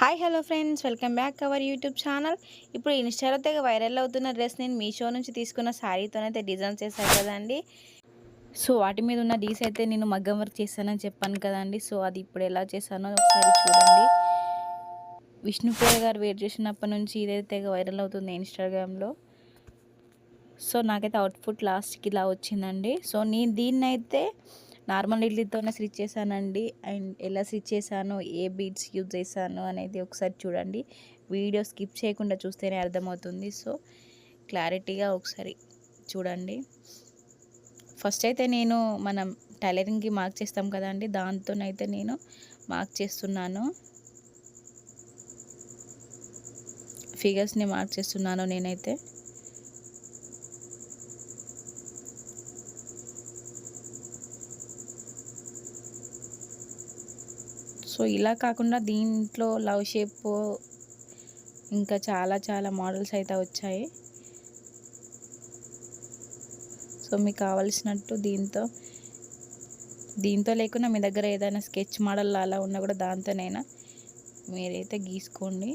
Hi hello friends welcome back our YouTube channel ఇప్పుడు ఇన్స్టాలో తెగ వైరల్ అవుతున్న డ్రెస్ నేను మీషో నుంచి తీసుకున్న శారీతోనైతే డిజైన్ చేశాను కదండి. సో వాటి మీద ఉన్న డీస్ అయితే నేను మగ్గం వర్క్ చేశానని చెప్పాను కదండి. సో అది ఇప్పుడు ఎలా చేశానో ఒకసారి చూడండి. విష్ణుప్రియ గారు వెయిట్ చేసినప్పటి నుంచి ఇదైతే తెగ వైరల్ అవుతుంది ఇన్స్టాగ్రామ్లో సో నాకైతే అవుట్ఫుట్ లాస్ట్కి ఇలా వచ్చిందండి. సో నేను దీన్నైతే నార్మల్ ఇడ్లీతోనే స్టిచ్ చేశానండి. అండ్ ఎలా స్టిచ్ చేశాను ఏ బీడ్స్ యూజ్ చేశాను అనేది ఒకసారి చూడండి. వీడియో స్కిప్ చేయకుండా చూస్తేనే అర్థమవుతుంది. సో క్లారిటీగా ఒకసారి చూడండి. ఫస్ట్ అయితే నేను మనం టైలరింగ్కి మార్క్ చేస్తాం కదండి దాంతోనైతే నేను మార్క్ చేస్తున్నాను. ఫిగర్స్ని మార్క్ చేస్తున్నాను నేనైతే. సో ఇలా కాకుండా దీంట్లో లవ్ షేప్ ఇంకా చాలా చాలా మోడల్స్ అయితే వచ్చాయి. సో మీకు కావలసినట్టు దీంతో దీంతో లేకుండా మీ దగ్గర ఏదైనా స్కెచ్ మోడల్ అలా ఉన్నా కూడా దాంతోనైనా మీరైతే గీసుకోండి.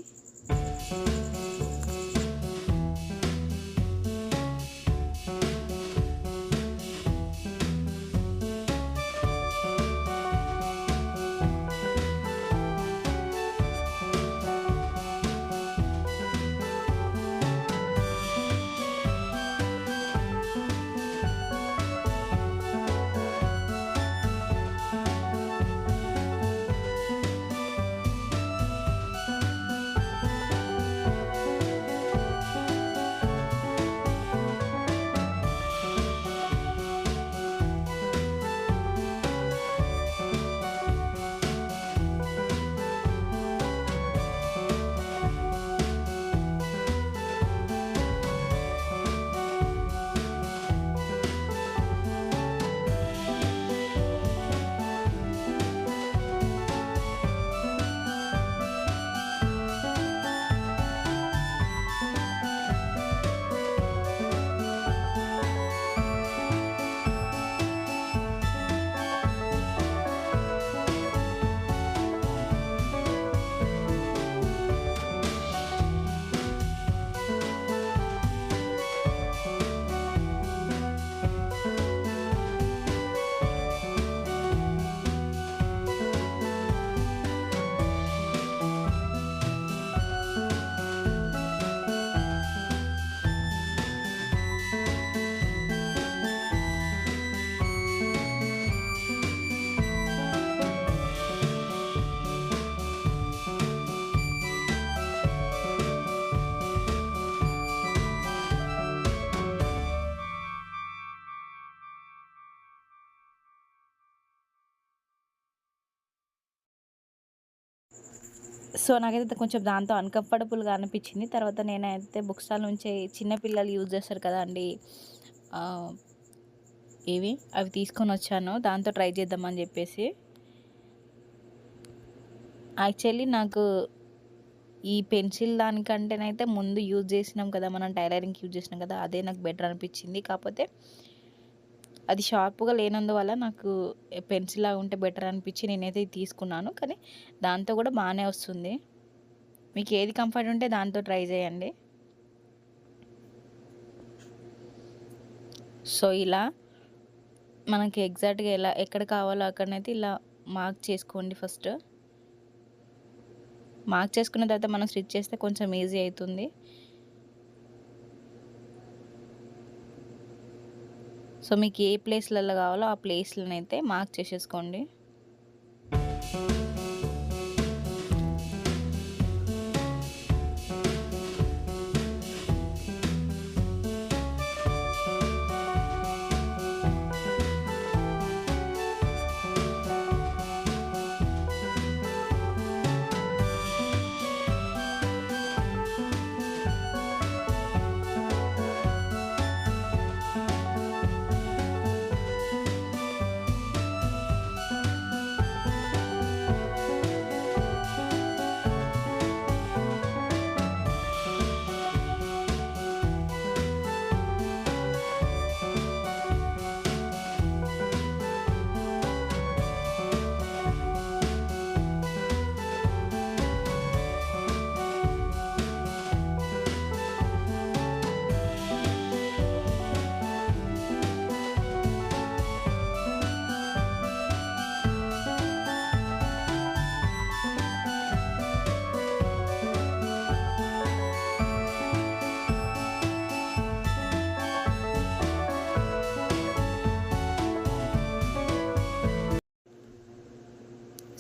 సో నాకైతే కొంచెం దాంతో అన్కంఫర్టబుల్గా అనిపించింది. తర్వాత నేనైతే బుక్ స్టాల్ నుంచి చిన్నపిల్లలు యూజ్ చేస్తారు కదండి. ఇవి అవి తీసుకొని వచ్చాను. దాంతో ట్రై చేద్దామని చెప్పేసి. యాక్చువల్లీ నాకు ఈ పెన్సిల్ దానికంటేనైతే ముందు యూజ్ చేసినాం కదా మనం టైలరింగ్కి యూజ్ చేసినాం కదా అదే నాకు బెటర్ అనిపించింది. కాకపోతే అది షార్ప్గా లేనందువల్ల నాకు పెన్సిల్ లాగా ఉంటే బెటర్ అనిపించి నేనైతే తీసుకున్నాను. కానీ దాంతో కూడా బాగానే వస్తుంది. మీకు ఏది కంఫర్ట్ ఉంటే దాంతో ట్రై చేయండి. సో ఇలా మనకి ఎగ్జాక్ట్గా ఎలా ఎక్కడ కావాలో అక్కడనైతే ఇలా మార్క్ చేసుకోండి ఫస్ట్. మార్క్ చేసుకున్న తర్వాత మనం స్టిచ్ చేస్తే కొంచెం ఈజీ అవుతుంది. సో మీకు ఏ ప్లేస్లలో కావాలో ఆ ప్లేస్లనైతే మార్క్ చేసేసుకోండి.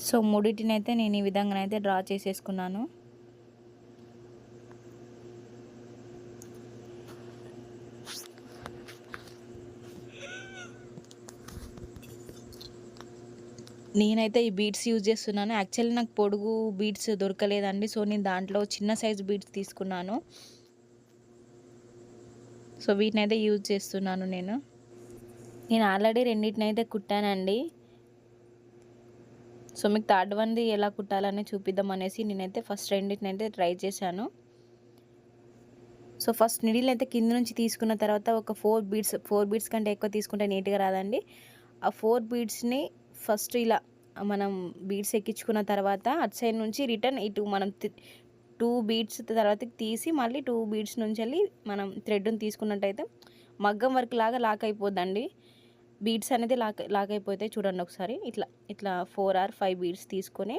సో మూడింటిని అయితే నేను ఈ విధంగా అయితే డ్రా చేసేసుకున్నాను. నేనైతే ఈ బీడ్స్ యూజ్ చేస్తున్నాను. యాక్చువల్లీ నాకు పొడుగు బీడ్స్ దొరకలేదండి. సో నేను దాంట్లో చిన్న సైజ్ బీడ్స్ తీసుకున్నాను. సో వీటిని అయితే యూజ్ చేస్తున్నాను నేను. నేను ఆల్రెడీ రెండింటినైతే కుట్టానండి. సో మీకు థర్డ్ వన్ది ఎలా కుట్టాలని చూపిద్దాం అనేసి నేనైతే ఫస్ట్ రెండింటిని అయితే ట్రై చేశాను. సో ఫస్ట్ నిడిల్ అయితే కింద నుంచి తీసుకున్న తర్వాత ఒక ఫోర్ బీడ్స్ ఫోర్ బీడ్స్ కంటే ఎక్కువ తీసుకుంటే నీట్గా రాదండి. ఆ ఫోర్ బీడ్స్ని ఫస్ట్ ఇలా మనం బీడ్స్ ఎక్కించుకున్న తర్వాత అటు సైడ్ నుంచి రిటర్న్ ఇటు మనం టూ బీడ్స్ తర్వాత తీసి మళ్ళీ టూ బీడ్స్ నుంచి వెళ్ళి మనం థ్రెడ్ని తీసుకున్నట్టయితే మగ్గం వర్క్ లాగా లాక్ అయిపోద్దండి. బీడ్స్ అనేది లాక్ లాక్ అయిపోతాయి చూడండి ఒకసారి. ఇట్లా ఇట్లా ఫోర్ ఆర్ ఫైవ్ బీడ్స్ తీసుకొని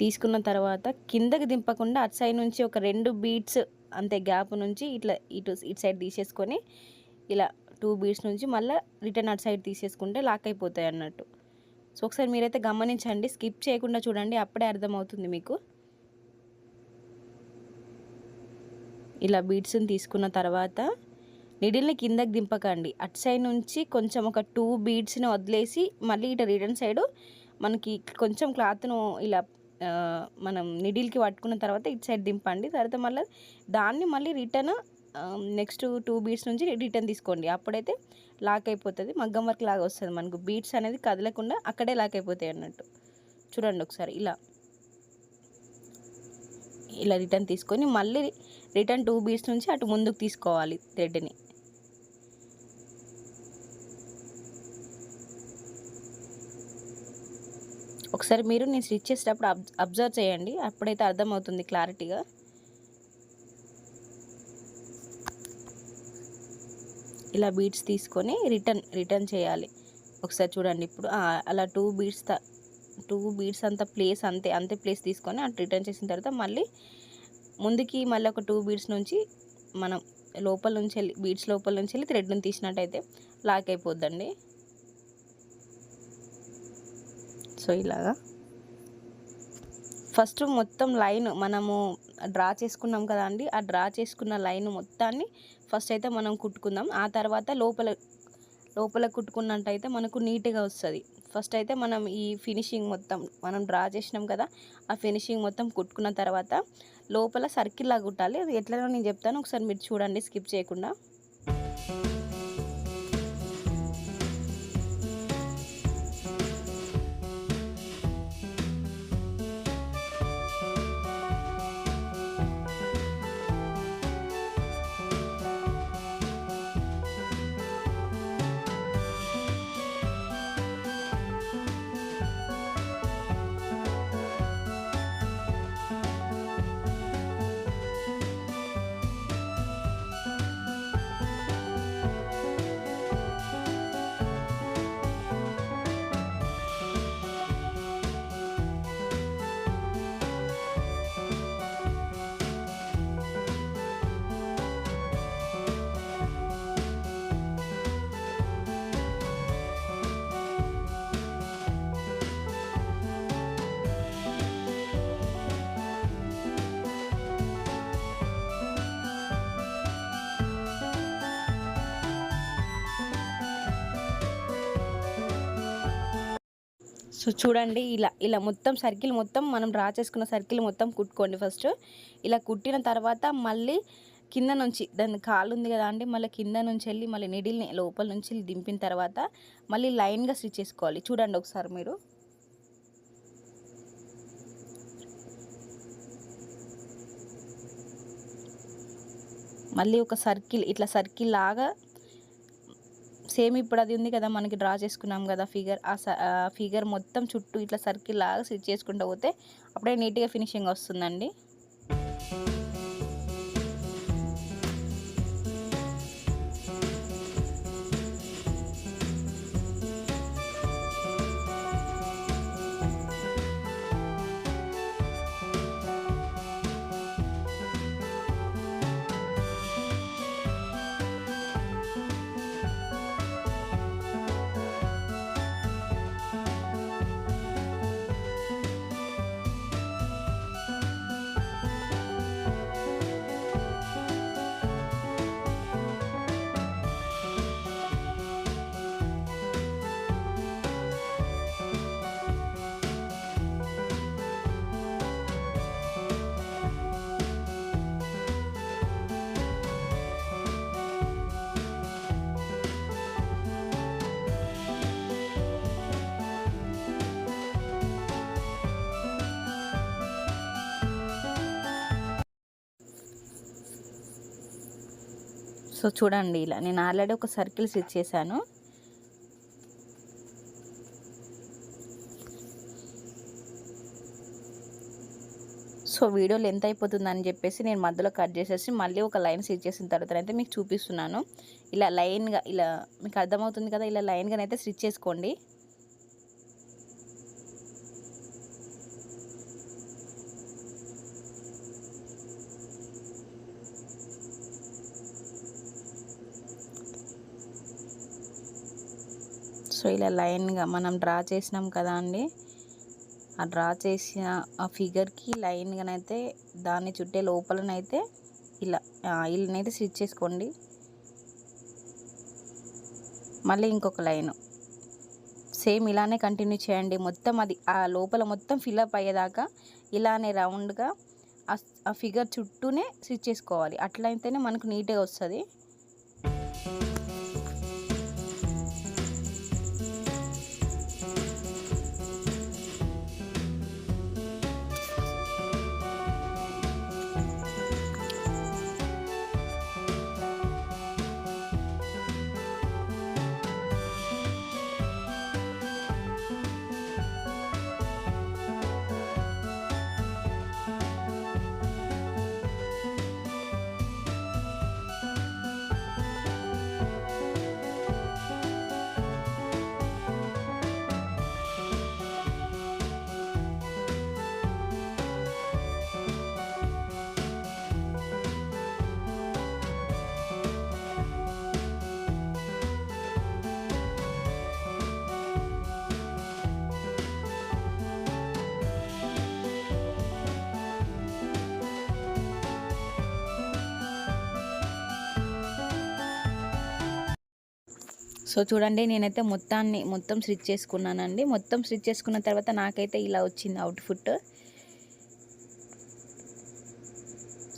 తీసుకున్న తర్వాత కిందకి దింపకుండా అటు సైడ్ నుంచి ఒక రెండు బీడ్స్ అంతే గ్యాప్ నుంచి ఇట్లా ఇటు ఇటు సైడ్ తీసేసుకొని ఇలా టూ బీడ్స్ నుంచి మళ్ళీ రిటర్న్ అటు సైడ్ తీసేసుకుంటే లాక్ అయిపోతాయి అన్నట్టు. సో ఒకసారి మీరైతే గమనించండి. స్కిప్ చేయకుండా చూడండి. అప్పుడే అర్థమవుతుంది మీకు. ఇలా బీడ్స్ని తీసుకున్న తర్వాత నిడిల్ని కిందకి దింపకండి. అటు సైడ్ నుంచి కొంచెం ఒక టూ బీడ్స్ని వదిలేసి మళ్ళీ ఇటు రిటర్న్ సైడ్ మనకి కొంచెం క్లాత్ను ఇలా మనం నిడిల్కి పట్టుకున్న తర్వాత ఇటు సైడ్ దింపండి. తర్వాత మళ్ళీ దాన్ని మళ్ళీ రిటర్న్ నెక్స్ట్ టూ బీట్స్ నుంచి రిటర్న్ తీసుకోండి. అప్పుడైతే లాక్ అయిపోతుంది. మగ్గం వర్క్ లాగా వస్తుంది మనకు. బీట్స్ అనేది కదలకుండా అక్కడే లాక్ అయిపోతాయి అన్నట్టు. చూడండి ఒకసారి ఇలా. ఇలా రిటర్న్ తీసుకొని మళ్ళీ రిటర్న్ టూ బీట్స్ నుంచి అటు ముందుకు తీసుకోవాలి థ్రెడ్ని. ఒకసారి మీరు నేను స్టిచ్ చేసేటప్పుడు అబ్జర్వ్ చేయండి. అప్పుడైతే అర్థమవుతుంది క్లారిటీగా. ఇలా బీడ్స్ తీసుకొని రిటర్న్ రిటర్న్ చేయాలి. ఒకసారి చూడండి ఇప్పుడు అలా టూ బీడ్స్ టూ బీడ్స్ అంత ప్లేస్ అంతే అంతే ప్లేస్ తీసుకొని అటు రిటర్న్ చేసిన తర్వాత మళ్ళీ ముందుకి మళ్ళీ ఒక టూ బీడ్స్ నుంచి మనం లోపల నుంచి వెళ్ళి బీడ్స్ లోపల నుంచి వెళ్ళి థ్రెడ్ను తీసినట్టయితే లాక్ అయిపోద్దండి. సో ఇలాగా. ఫస్ట్ మొత్తం లైన్ మనము డ్రా చేసుకున్నాం కదా అండి. ఆ డ్రా చేసుకున్న లైన్ మొత్తాన్ని ఫస్ట్ అయితే మనం కుట్టుకుందాం. ఆ తర్వాత లోపల లోపల కుట్టుకున్నట్టయితే మనకు నీట్గా వస్తుంది. ఫస్ట్ అయితే మనం ఈ ఫినిషింగ్ మొత్తం మనం డ్రా చేసినాం కదా ఆ ఫినిషింగ్ మొత్తం కుట్టుకున్న తర్వాత లోపల సర్కిల్లా కుట్టాలి. అది ఎట్లనో నేను చెప్తాను. ఒకసారి మీరు చూడండి స్కిప్ చేయకుండా. సో చూడండి ఇలా ఇలా మొత్తం సర్కిల్ మొత్తం మనం డ్రా చేసుకున్న సర్కిల్ మొత్తం కుట్టుకోండి ఫస్ట్. ఇలా కుట్టిన తర్వాత మళ్ళీ కింద నుంచి దాని కాలు ఉంది కదా అండి మళ్ళీ కింద నుంచి వెళ్ళి మళ్ళీ నిడిల్ని లోపల నుంచి దింపిన తర్వాత మళ్ళీ లైన్గా స్టిచ్ చేసుకోవాలి. చూడండి ఒకసారి మీరు. మళ్ళీ ఒక సర్కిల్ ఇట్లా సర్కిల్ లాగా సేమ్ ఇప్పుడు అది ఉంది కదా మనకి డ్రా చేసుకున్నాం కదా ఫిగర్ ఆ ఫిగర్ మొత్తం చుట్టూ ఇట్లా సర్కిల్ లాగా స్టిచ్ చేసుకుంటూ పోతే అప్పుడే నీట్గా ఫినిషింగ్ వస్తుందండి. సో చూడండి ఇలా నేను ఆల్రెడీ ఒక సర్కిల్ స్టిచ్ చేశాను. సో వీడియో లెంత్ అయిపోతుందని చెప్పేసి నేను మధ్యలో కట్ చేసేసి మళ్ళీ ఒక లైన్ స్టిచ్ చేసిన తర్వాత అయితే మీకు చూపిస్తున్నాను. ఇలా లైన్గా ఇలా మీకు అర్థమవుతుంది కదా ఇలా లైన్గానైతే స్టిచ్ చేసుకోండి. సో ఇలా లైన్గా మనం డ్రా చేసినాం కదా అండి. ఆ డ్రా చేసిన ఆ ఫిగర్కి లైన్గానైతే దాన్ని చుట్టే లోపలనైతే ఇలా ఇల్లునైతే స్టిచ్ చేసుకోండి. మళ్ళీ ఇంకొక లైన్. సేమ్ ఇలానే కంటిన్యూ చేయండి. మొత్తం అది ఆ లోపల మొత్తం ఫిల్అప్ అయ్యేదాకా ఇలానే రౌండ్గా ఆ ఫిగర్ చుట్టూనే స్టిచ్ చేసుకోవాలి. అట్లా అయితేనే మనకు నీట్గా వస్తుంది. సో చూడండి నేనైతే మొత్తాన్ని మొత్తం స్టిచ్ చేసుకున్నానండి. మొత్తం స్టిచ్ చేసుకున్న తర్వాత నాకైతే ఇలా వచ్చింది అవుట్ఫుట్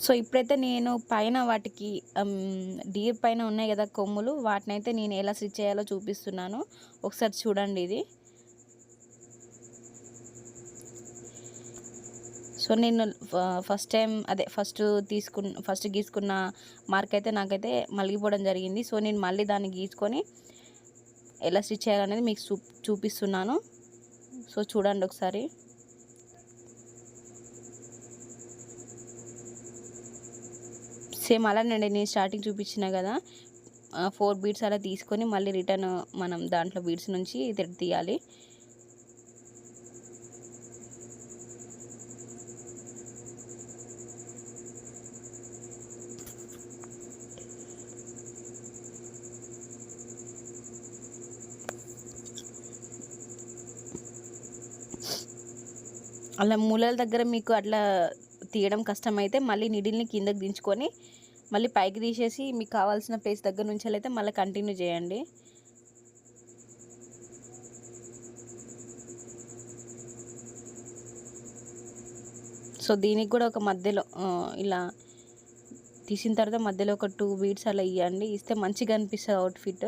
సో ఇప్పుడైతే నేను పైన వాటికి డీర్ పైన ఉన్నాయి కదా కొమ్ములు వాటినైతే నేను ఎలా స్టిచ్ చేయాలో చూపిస్తున్నాను. ఒకసారి చూడండి ఇది. సో నేను ఫస్ట్ టైం అదే ఫస్ట్ తీసుకున్న ఫస్ట్ గీసుకున్న మార్క్ అయితే నాకైతే మలిగిపోవడం జరిగింది. సో నేను మళ్ళీ దాన్ని గీసుకొని ఎలా స్టిచ్ చేయాలనేది మీకు చూ చూపిస్తున్నాను. సో చూడండి ఒకసారి. సేమ్ అలానే నేను స్టార్టింగ్ చూపించిన కదా. ఫోర్ బీడ్స్ అలా తీసుకొని మళ్ళీ రిటర్న్ మనం దాంట్లో బీడ్స్ నుంచి తీయాలి. అలా మూలల దగ్గర మీకు అట్లా తీయడం కష్టమైతే మళ్ళీ నిడిల్ని కిందకి దించుకొని మళ్ళీ పైకి తీసేసి మీకు కావాల్సిన ప్లేస్ దగ్గర నుంచి అయితే మళ్ళీ కంటిన్యూ చేయండి. సో దీనికి కూడా ఒక మధ్యలో ఇలా తీసిన తర్వాత మధ్యలో ఒక టూ బీడ్స్ అలా ఇవ్వండి ఇస్తే మంచిగా అనిపిస్తుంది అవుట్ఫిట్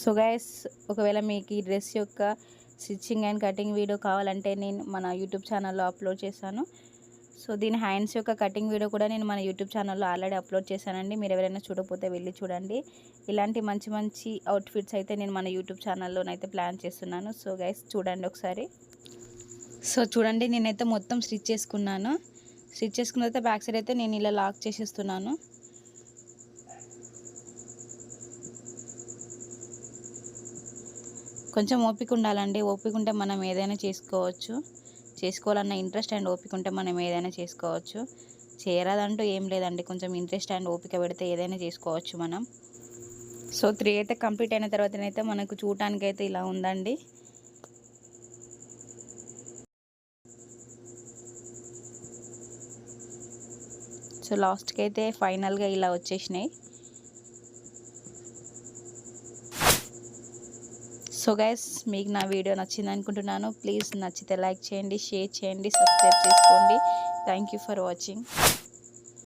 సో గైస్ ఒకవేళ మీకు ఈ డ్రెస్ యొక్క స్టిచ్చింగ్ అండ్ కటింగ్ వీడియో కావాలంటే నేను మన యూట్యూబ్ ఛానల్లో అప్లోడ్ చేశాను. సో దీని హ్యాండ్స్ యొక్క కటింగ్ వీడియో కూడా నేను మన యూట్యూబ్ ఛానల్లో ఆల్రెడీ అప్లోడ్ చేశానండి. మీరు ఎవరైనా చూడకపోతే వెళ్ళి చూడండి. ఇలాంటి మంచి మంచి అవుట్ఫిట్స్ అయితే నేను మన యూట్యూబ్ ఛానల్లోనైతే ప్లాన్ చేస్తున్నాను. సో గైస్ చూడండి ఒకసారి. సో చూడండి నేనైతే మొత్తం స్టిచ్ చేసుకున్నాను. స్టిచ్ చేసుకున్న తర్వాత బ్యాక్ సైడ్ అయితే నేను ఇలా లాక్ చేసేస్తున్నాను. కొంచెం ఓపిక ఉండాలండి. ఓపిక ఉంటే మనం ఏదైనా చేసుకోవచ్చు. చేసుకోవాలన్న ఇంట్రెస్ట్ అండ్ ఓపిక ఉంటే మనం ఏదైనా చేసుకోవచ్చు. చేయరాదంటూ ఏం లేదండి. కొంచెం ఇంట్రెస్ట్ అండ్ ఓపిక పెడితే ఏదైనా చేసుకోవచ్చు మనం. సో త్రీ అయితే కంప్లీట్ అయిన తర్వాతనైతే మనకు చూడటానికి అయితే ఇలా ఉందండి. సో లాస్ట్కి అయితే ఫైనల్గా ఇలా వచ్చేసినాయి. సో గైస్ మీకు నా వీడియో నచ్చింది అనుకుంటున్నాను. ప్లీజ్ నచ్చితే లైక్ చేయండి షేర్ చేయండి సబ్స్క్రైబ్ చేసుకోండి. Thank you for watching